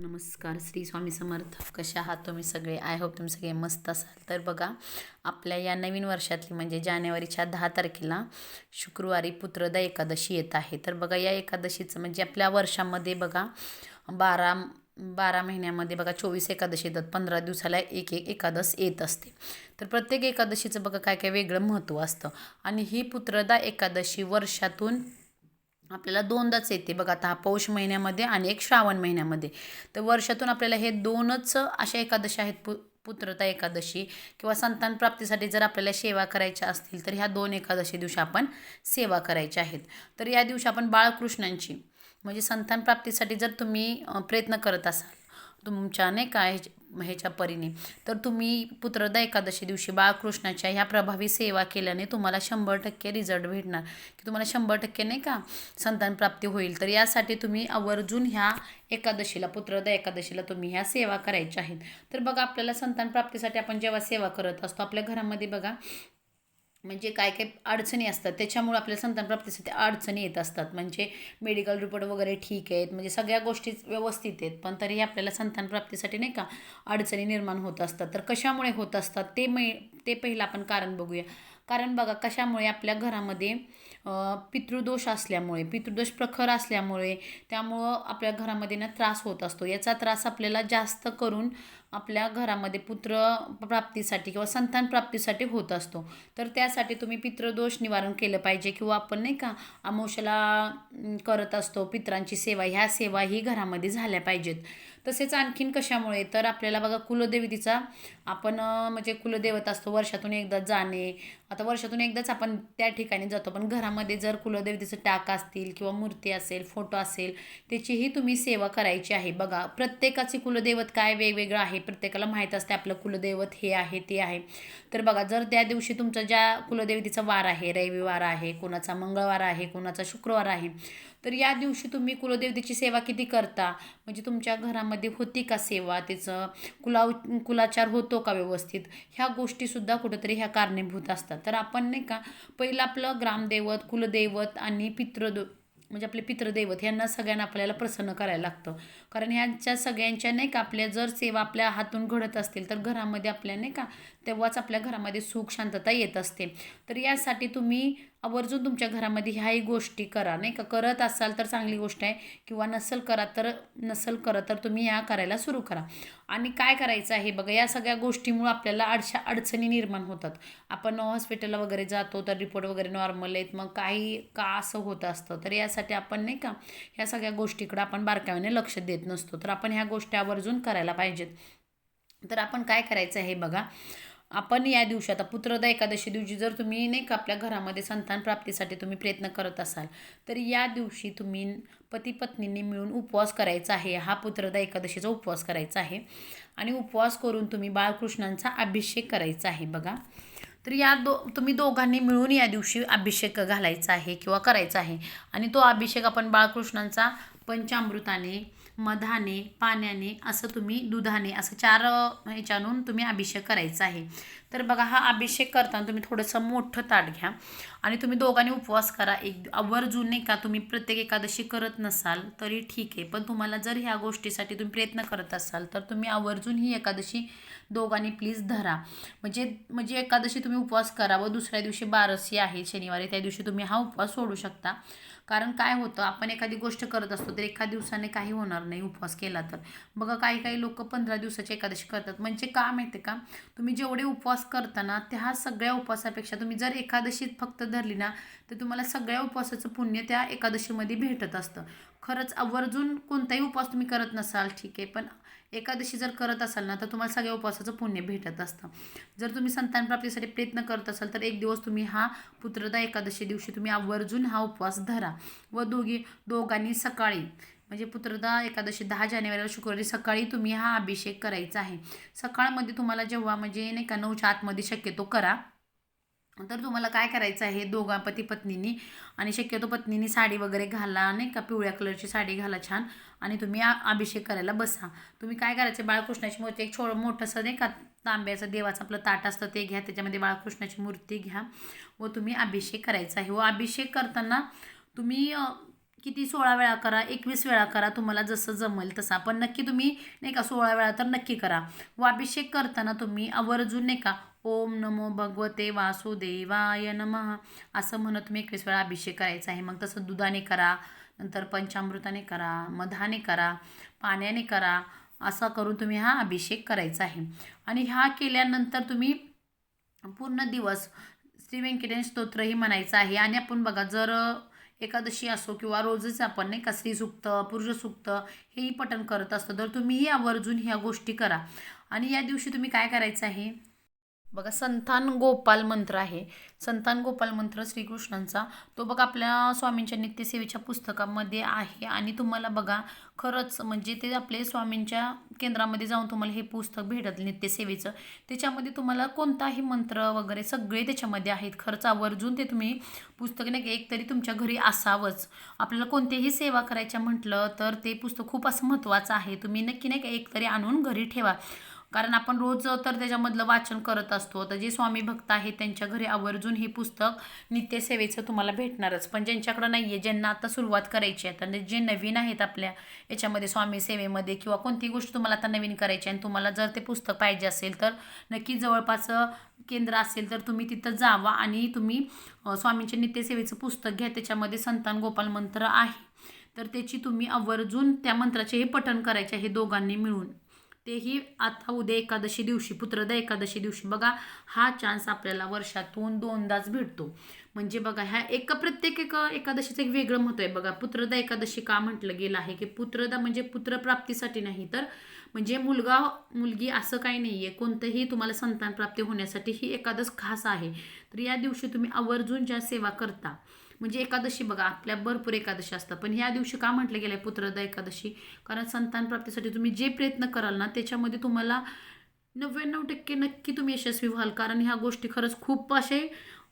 नमस्कार श्री स्वामी समर्थ. कशा आहात तुम्ही सगळे? आय होप तुम्ही सगळे मस्त असाल. तर बघा आपल्या या नवीन वर्षातली म्हणजे जानेवारीच्या दहा तारखेला शुक्रवारी पुत्रदा एकादशी येत आहे. तर बघा या एकादशीचं म्हणजे आपल्या वर्षामध्ये बघा बारा बारा महिन्यामध्ये बघा चोवीस एकादशी येतात. पंधरा दिवसाला एक एक एकादश येत असते. तर प्रत्येक एकादशीचं बघा काय काय वेगळं महत्त्व असतं. आणि ही पुत्रदा एकादशी वर्षातून आपल्याला दोनदाच येते. बघा आता हा पौष महिन्यामध्ये आणि एक श्रावण महिन्यामध्ये. तर वर्षातून आपल्याला हे दोनच अशा एकादशी आहेत पु पुत्रता एकादशी किंवा संतान प्राप्तीसाठी जर आपल्याला सेवा करायच्या असतील तर ह्या दोन एकादशी दिवशी आपण सेवा करायच्या आहेत. तर या दिवशी आपण बाळकृष्णांची म्हणजे संतान प्राप्तीसाठी जर तुम्ही प्रयत्न करत असाल तुमच्या नाही का ह्याच्या परीने. तर तुम्ही पुत्रदा एकादशी दिवशी बाळकृष्णाच्या ह्या प्रभावी सेवा केल्याने तुम्हाला शंभर टक्के रिझल्ट भेटणार. की तुम्हाला शंभर टक्के नाही का संतान प्राप्ती होईल. तर यासाठी तुम्ही आवर्जून ह्या एकादशीला पुत्रदा एकादशीला तुम्ही ह्या सेवा करायच्या आहेत. तर बघा आपल्याला संतान प्राप्तीसाठी आपण जेव्हा सेवा करत असतो आपल्या घरामध्ये बघा म्हणजे काय काय अडचणी असतात त्याच्यामुळे आपल्या संतानप्राप्तीसाठी अडचणी येत असतात. म्हणजे मेडिकल रिपोर्ट वगैरे ठीक आहेत म्हणजे सगळ्या गोष्टी व्यवस्थित आहेत पण तरीही आपल्याला संतानप्राप्तीसाठी नाही का अडचणी निर्माण होत असतात. तर कशामुळे होत असतात ते मै ते पहिलं आपण कारण बघूया. कारण बघा कशामुळे आपल्या घरामध्ये पितृदोष असल्यामुळे पितृदोष प्रखर असल्यामुळे त्यामुळं आपल्या घरामध्ये ना त्रास होत असतो. याचा त्रास आपल्याला जास्त करून आपल्या घरामध्ये पुत्र प्राप्तीसाठी किंवा संतान प्राप्तीसाठी होत असतो. तर त्यासाठी तुम्ही पितृदोष निवारण केलं पाहिजे किंवा आपण नाही का अमोशाला करत असतो पित्रांची सेवा ह्या सेवा ही घरामध्ये झाल्या पाहिजेत. तसेच आणखीन कशामुळे? तर आपल्याला बघा कुलदेवतीचा आपण म्हणजे कुलदेवता असतो वर्षातून एकदा जाणे. आता वर्षातून एकदाच आपण त्या ठिकाणी जातो पण घरामध्ये जर कुलदेवतेचं टाक असतील किंवा मूर्ती असेल फोटो असेल त्याचीही तुम्ही सेवा करायची आहे. बघा प्रत्येकाचे कुलदैवत काय वेगवेगळं आहे? प्रत्येकाला माहीत असते आपलं कुलदैवत हे आहे ते आहे. तर बघा जर त्या दिवशी तुमचा ज्या कुलदेवतीचा वार आहे रविवार आहे कोणाचा मंगळवार आहे कोणाचा शुक्रवार आहे तर या दिवशी तुम्ही कुलदेवतेची सेवा किती करता? म्हणजे तुमच्या घरामध्ये होती का सेवा? त्याचं कुलाव कुलाचार होतो का व्यवस्थित? ह्या गोष्टीसुद्धा कुठंतरी ह्या कारणीभूत असतात. तर आपण नाही का पहिलं आपलं ग्रामदैवत कुलदैवत आणि पितृ म्हणजे आपले पितृदैवत ह्यांना सगळ्यांना आपल्याला प्रसन्न करायला लागतं. कारण ह्यांच्या सगळ्यांच्या नाही का आपल्या जर सेवा आपल्या हातून घडत असतील तर घरामध्ये आपल्या नाही का तेव्हाच आपल्या घरामध्ये सुख शांतता येत असते. तर यासाठी तुम्ही आवर्जून तुमच्या घरामध्ये ह्याही गोष्टी करा. नाही का? करत असाल तर चांगली गोष्ट आहे किंवा नसल करा तर नसल करत तर तुम्ही ह्या करायला सुरू करा. आणि काय करायचं आहे? बघा या सगळ्या गोष्टीमुळं आपल्याला अडशा अडचणी निर्माण होतात. आपण हॉस्पिटलला वगैरे जातो तर रिपोर्ट वगैरे नॉर्मल आहेत. मग काही का असं होत असतं? तर यासाठी आपण नाही का ह्या सगळ्या गोष्टीकडं आपण बारकाव्याने लक्ष देत नसतो. तर आपण ह्या गोष्टी आवर्जून करायला पाहिजेत. तर आपण काय करायचं आहे? बघा आपण या दिवशी आता पुत्रदा एकादशी दिवशी जर तुम्ही नाही का आपल्या घरामध्ये संतान प्राप्तीसाठी तुम्ही प्रयत्न करत असाल तर या दिवशी तुम्ही पती पत्नींनी मिळून उपवास करायचा आहे. हा पुत्रदा एकादशीचा उपवास करायचा आहे. आणि उपवास करून तुम्ही बाळकृष्णांचा अभिषेक करायचा आहे बघा. तर या दो तुम्ही दोघांनी मिळून या दिवशी अभिषेक घालायचा आहे किंवा करायचा आहे. आणि तो अभिषेक आपण बाळकृष्णांचा पंचामृताने मधाने पाण्याने असं तुम्ही दुधाने असं चार ह्याच्यानून तुम्ही अभिषेक करायचा आहे. तर बघा हा अभिषेक करताना तुम्ही थोडंसं मोठं ताट घ्या आणि तुम्ही दोघांनी उपवास करा. एक आवर्जून नाही का तुम्ही प्रत्येक एकादशी करत नसाल तरी ठीक आहे. पण तुम्हाला जर ह्या गोष्टीसाठी तुम्ही प्रयत्न करत असाल तर तुम्ही आवर्जून ही एकादशी दोघांनी प्लीज धरा. म्हणजे म्हणजे एकादशी तुम्ही उपवास करा व दुसऱ्या दिवशी बारसी आहे शनिवारी त्या दिवशी तुम्ही हा उपवास सोडू शकता. कारण काय होतं आपण एखादी गोष्ट करत असतो तर एका दिवसाने काही होणार नाही उपवास केला तर. बघा काही काही लोक पंधरा दिवसाची एकादशी करतात. म्हणजे का माहिती का? तुम्ही जेवढे उपवास करताना त्या सगळ्या उपवासापेक्षा तुम्ही जर एकादशीत फक्त धरली ना तर तुम्हाला सगळ्या उपवासाचं पुण्य त्या एकादशीमध्ये भेटत असतं. खरंच आवर्जून कोणताही उपवास तुम्ही करत नसाल ठीक आहे. पण एकादशी जर करत असाल ना तर तुम्हाला सगळ्या उपवासाचं पुण्य भेटत असतं. जर तुम्ही संतान प्राप्तीसाठी प्रयत्न करत असाल तर एक दिवस तुम्ही हा पुत्रदा एकादशी दिवशी तुम्ही आवर्जून हा उपवास धरा. व दोघी दोघांनी सकाळी म्हणजे पुत्रदा एकादशी दहा जानेवारीला शुक्रवारी सकाळी तुम्ही हा अभिषेक करायचा आहे. सकाळमध्ये तुम्हाला जेव्हा म्हणजे नाही का नऊच्या आतमध्ये शक्यतो करा. तर तुम्हाला काय करायचं आहे? दोघा पती पत्नींनी आणि शक्यतो पत्नीनी साडी वगैरे घाला नाही का? पिवळ्या कलरची साडी घाला छान आणि तुम्ही अभिषेक करायला बसा. तुम्ही काय करायचं? बाळकृष्णाची मूर्ती एक छोडं मोठंसं नाही का? तांब्याचं देवाचं आपलं ताट असतं ते घ्या. त्याच्यामध्ये बाळकृष्णाची मूर्ती घ्या व तुम्ही अभिषेक करायचा आहे. व अभिषेक करताना तुम्ही किती सोळा वेळा करा? एकवीस वेळा करा. तुम्हाला जसं जमेल तसा. पण नक्की तुम्ही नाही का सोळा वेळा तर नक्की करा. व अभिषेक करताना तुम्ही आवर्जून नाही का ओम नमो भगवते वासुदेवाय नमः. असं म्हणत तुम्ही एकवीस वेळा अभिषेक करायचा आहे. मग तसं दुधाने करा नंतर पंचामृताने करा मधाने करा पाण्याने करा असा करून तुम्ही हा अभिषेक करायचा आहे. आणि हा केल्यानंतर तुम्ही पूर्ण दिवस श्री व्यंकटेश स्तोत्रही म्हणायचं आहे. आणि आपण बघा जर एकादशी असो किंवा रोजच आपण नाही का स्त्रीसुक्त पुरुषसुक्त हेही पठण करत असतो तर तुम्हीही आवर्जून ह्या गोष्टी करा. आणि या दिवशी तुम्ही काय करायचं आहे? बघा संतान गोपाल मंत्र आहे. संतान गोपाल मंत्र श्रीकृष्णांचा. तो बघा आपल्या स्वामींच्या नित्यसेवेच्या पुस्तकामध्ये आहे. आणि तुम्हाला बघा खरंच म्हणजे ते आपले स्वामींच्या केंद्रामध्ये जाऊन तुम्हाला हे पुस्तक भेटत नित्यसेवेचं. त्याच्यामध्ये तुम्हाला कोणताही मंत्र वगैरे सगळे त्याच्यामध्ये आहेत. खरंच आवर्जून ते तुम्ही पुस्तक नाही का एक तरी तुमच्या घरी असावंच. आपल्याला कोणतीही सेवा करायच्या म्हटलं तर ते पुस्तक खूप असं महत्त्वाचं आहे. तुम्ही नक्की नाही का एक तरी आणून घरी ठेवा. कारण आपण रोज तर त्याच्यामधलं वाचन करत असतो. तर जे स्वामी भक्त आहेत त्यांच्या घरी आवर्जून हे पुस्तक नित्यसेवेचं तुम्हाला भेटणारच. पण ज्यांच्याकडं नाही आहे ज्यांना आता सुरुवात करायची आहे तर जे नवीन आहेत आपल्या याच्यामध्ये स्वामी सेवेमध्ये किंवा कोणती गोष्ट तुम्हाला आता नवीन करायची आहे आणि तुम्हाला जर ते पुस्तक पाहिजे असेल तर नक्की जवळपास केंद्र असेल तर तुम्ही तिथं जावा आणि तुम्ही स्वामींच्या नित्यसेवेचं पुस्तक घ्या. त्याच्यामध्ये संतान गोपाल मंत्र आहे. तर त्याची तुम्ही आवर्जून त्या मंत्राचे हे पठण करायचे हे दोघांनी मिळून. तेही आता उद्या एकादशी दिवशी पुत्रदा एकादशी दिवशी. बघा हा चान्स आपल्याला वर्षातून दोनदाच भेटतो. म्हणजे बघा ह्या एक प्रत्येक एक एकादशीचं एक वेगळं महत्त्व आहे. बघा पुत्रदा एकादशी का म्हटलं गेलं आहे की पुत्रदा म्हणजे पुत्रप्राप्तीसाठी नाही. तर म्हणजे मुलगा मुलगी असं काही नाही आहे कोणतंही तुम्हाला संतान प्राप्ती होण्यासाठी ही एकादश खास आहे. तर या दिवशी तुम्ही आवर्जून ज्या सेवा करता म्हणजे एकादशी बघा आपल्या भरपूर एकादशी असतात. पण ह्या दिवशी का म्हटलं गेलं आहे पुत्रदा एकादशी? कारण संतान प्राप्तीसाठी तुम्ही जे प्रयत्न कराल ना त्याच्यामध्ये तुम्हाला नव्याण्णव टक्के नक्की तुम्ही यशस्वी व्हाल. कारण ह्या गोष्टी खरंच खूप असे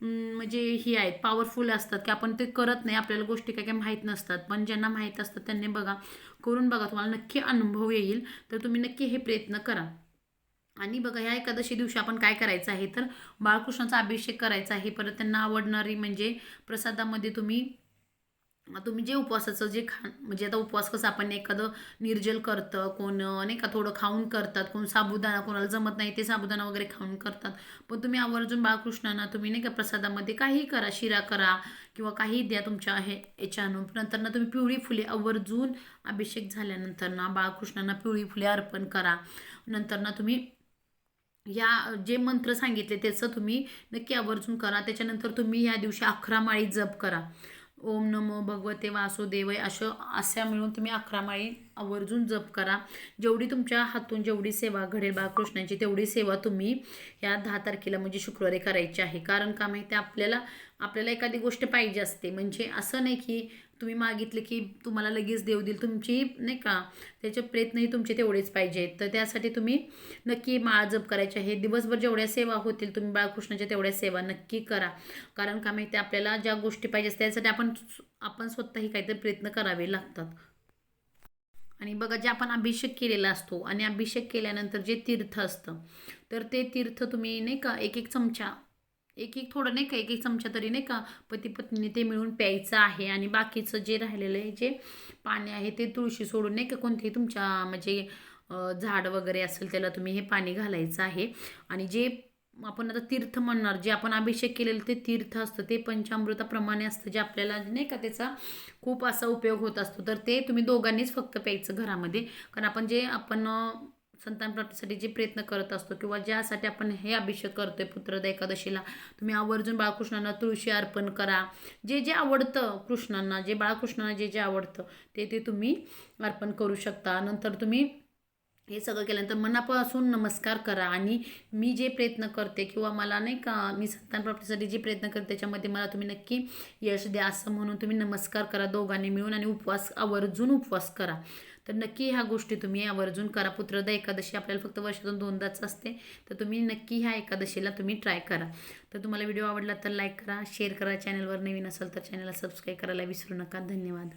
म्हणजे ही आहेत पॉवरफुल असतात की आपण ते करत नाही आपल्याला गोष्टी काय काय माहीत नसतात. पण ज्यांना माहीत असतात त्यांनी बघा करून बघा तुम्हाला नक्की अनुभव येईल. तर तुम्ही नक्की हे प्रयत्न करा. आणि बघा ह्या एकादशी दिवशी आपण काय करायचं आहे? तर बाळकृष्णाचा अभिषेक करायचा आहे. परत त्यांना आवडणारी म्हणजे प्रसादामध्ये तुम्ही तुम्ही जे उपवासाचं जे खा म्हणजे आता उपवास कसं आपण एखादं निर्जल करतं कोण नाही का थोडं खाऊन करतात कोण साबुदाणा कोणाला जमत नाही ते साबुदाणा वगैरे खाऊन करतात. पण तुम्ही आवर्जून बाळकृष्णांना तुम्ही नाही का प्रसादामध्ये काहीही करा शिरा करा किंवा काही द्या तुमच्या हे याच्यानं नंतर ना तुम्ही पिवळी फुले आवर्जून अभिषेक झाल्यानंतर ना बाळकृष्णांना पिवळी फुले अर्पण करा. नंतर ना तुम्ही या जे मंत्र सांगितले त्याचं तुम्ही नक्की आवर्जून करा. त्याच्यानंतर तुम्ही या दिवशी अकरा माळी जप करा. ओम नमो भगवते वासुदेवय. असं अशा मिळून तुम्ही अकरा माळी आवर्जून जप करा. जेवढी तुमच्या हातून जेवढी सेवा घडेल बाळकृष्णांची तेवढी सेवा तुम्ही या दहा तारखेला म्हणजे शुक्रवारी करायची आहे. कारण का माहिती आपल्याला आपल्याला एखादी गोष्ट पाहिजे असते. म्हणजे असं नाही की तुम्ही मागितले की तुम्हाला लगेच देव देईल. तुमची नाही का त्याचे प्रयत्नही तुमचे तेवढेच पाहिजेत तर त्यासाठी तुम्ही नक्की माळ जप करायचे आहे. दिवसभर जेवढ्या सेवा होतील तुम्ही बाळकृष्णाच्या तेवढ्या सेवा नक्की करा. कारण का माहिती आपल्याला ज्या गोष्टी पाहिजे त्यासाठी आपण आपण स्वतःही काहीतरी प्रयत्न करावे लागतात. आणि बघा जे आपण अभिषेक केलेला असतो आणि अभिषेक केल्यानंतर जे तीर्थ असतं तर ते तीर्थ तुम्ही नाही का एक एक चमचा एक एक थोडं नाही का एक एक चमचा तरी नाही का पती पत्नीने ते मिळून प्यायचं आहे आणि बाकीचं जे राहिलेलं आहे जे पाणी आहे ते तुळशी सोडून नाही का कोणतेही तुमच्या म्हणजे झाड वगैरे असेल त्याला तुम्ही हे पाणी घालायचं आहे. आणि जे आपण आता तीर्थ म्हणणार जे आपण अभिषेक केलेलं ते तीर्थ असतं ते पंचामृताप्रमाणे असतं जे आपल्याला नाही का त्याचा खूप असा उपयोग होत असतो. तर ते तुम्ही दोघांनीच फक्त प्यायचं घरामध्ये. कारण आपण जे आपण संतान प्राप्तीसाठी जे प्रयत्न करत असतो किंवा ज्यासाठी आपण हे अभिषेक करतोय पुत्रदा एकादशीला तुम्ही आवर्जून बाळकृष्णांना तुळशी अर्पण करा. जे जे आवडतं कृष्णांना जे बाळकृष्णांना जे जे आवडतं ते ते तुम्ही अर्पण करू शकता. नंतर तुम्ही हे सगळं केल्यानंतर मनापासून नमस्कार करा आणि मी जे प्रयत्न करते किंवा मला नाही का मी संतान प्राप्तीसाठी जे प्रयत्न करते त्याच्यामध्ये मला तुम्ही नक्की यश द्या असं म्हणून तुम्ही नमस्कार करा दोघांनी मिळून आणि उपवास आवर्जून उपवास करा. तर नक्की ह्या गोष्टी तुम्ही आवर्जून करा पुत्रदा एकादशी आपल्याला फक्त वर्षातून दोनदाच असते. तर तुम्ही नक्की ह्या एकादशीला तुम्ही ट्राय करा. तर तुम्हाला व्हिडिओ आवडला तर लाईक करा शेअर करा. चॅनलवर नवीन असेल तर चॅनलला सबस्क्राईब करायला विसरू नका. धन्यवाद.